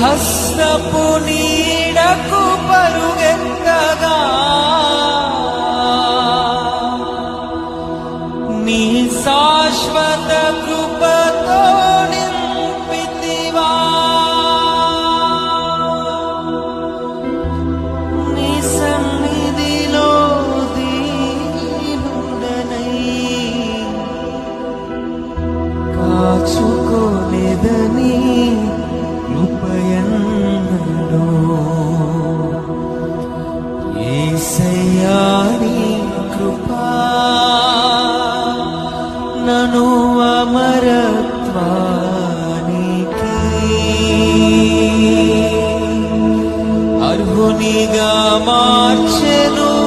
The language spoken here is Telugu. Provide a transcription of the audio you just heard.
హస్తపు నీడకు పరుగెత్తగా నీ శాశ్వత కృపతో నింపితివా. నీ సన్నిధిలో దీనుడనై. కాచు ఏసయ్యాని కృపా. నను అమరత్వానికి అర్హునిగా మార్చెను.